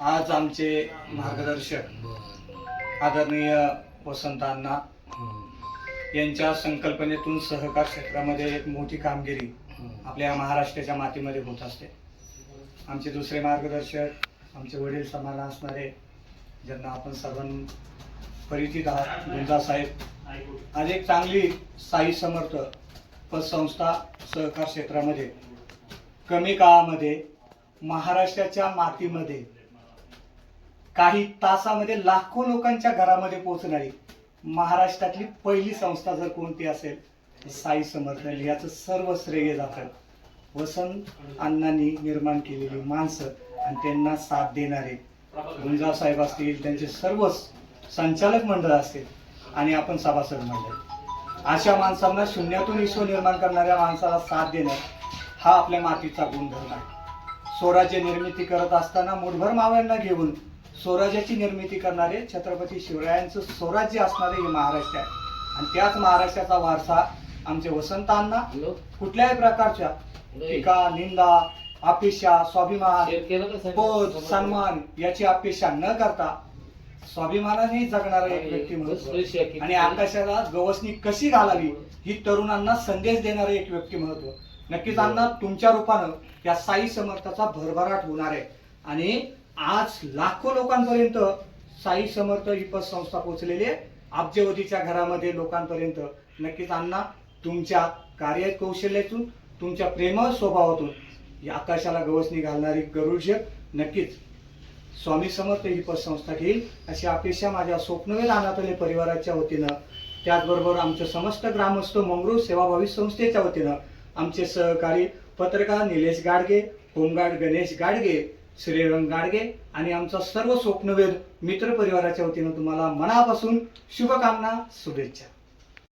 आज आमचे मार्गदर्शक आदरणीय वसंतांना यांच्या संकल्पनेतून सहकार क्षेत्रामध्ये एक मोठी कामगिरी आपल्या महाराष्ट्राच्या मातीमध्ये होत असते. आमचे दुसरे मार्गदर्शक आमचे वडील समान असणारे ज्यांना आपण सर्वां परिचित आहात गुंजा साहेब. आज एक चांगली साई समर्थ पतसंस्था सहकार क्षेत्रामध्ये कमी काळामध्ये महाराष्ट्राच्या मातीमध्ये काही तासामध्ये लाखो लोकांच्या घरामध्ये पोहोचणारी महाराष्ट्रातली पहिली संस्था जर कोणती असेल साई समर्थ याचं सर्व श्रेय जातं. वसंत अण्णांनी निर्माण केलेली माणसं आणि त्यांना साथ देणारे गुंजाव साहेब असतील त्यांचे सर्व संचालक मंडळ असतील आणि आपण सभासद मंडळ. अशा माणसांना शून्यातून विश्व निर्माण करणाऱ्या माणसाला साथ देणं हा आपल्या मातीचा गुणधर्म आहे. स्वराज्य निर्मिती करत असताना मुठभर माव्यांना घेऊन स्वराज्याची निर्मिती करणारे छत्रपती शिवरायांचं स्वराज्य असणारे हे महाराष्ट्र आहे. आणि त्याच महाराष्ट्राचा वारसा आमचे वसंतांना कुठल्याही प्रकारच्या टीका निंदा अपेक्षा स्वाभिमान पद सन्मान याची अपेक्षा न करता स्वाभिमानाने जगणारा एक व्यक्तिमत्व आणि आकाशाला गवसणी कशी घालावी ही तरुणांना संदेश देणारं एक व्यक्तिमत्व नक्कीच अण्णा तुमच्या रूपानं या साई समर्थाचा भरभराट होणार आहे. आणि आज लाखो लोकांपर्यंत साई समर्थ ही पतसंस्था पोहोचलेली आहे. अब्जवधीच्या घरामध्ये लोकांपर्यंत नक्कीच अण्णा तुमच्या कार्य कौशल्यातून तुमच्या प्रेमळ स्वभावातून या आकाशाला गवसणी घालणारी गरुडशेप नक्कीच स्वामी समर्थ ही पतसंस्था घेईल. अशी अपेक्षा माझ्या स्वप्नवेल अनाथले परिवाराच्या वतीनं त्याचबरोबर आमच्या समस्त ग्रामस्थ मंगरूळ सेवाभावी संस्थेच्या वतीनं आमचे सहकारी पत्रकार निलेश गाडगे होमगार्ड गणेश गाडगे श्रीरंग गाडगे आणि आमचा सर्व स्वप्नवेध मित्र परिवाराच्या वतीनं तुम्हाला मनापासून शुभकामना शुभेच्छा.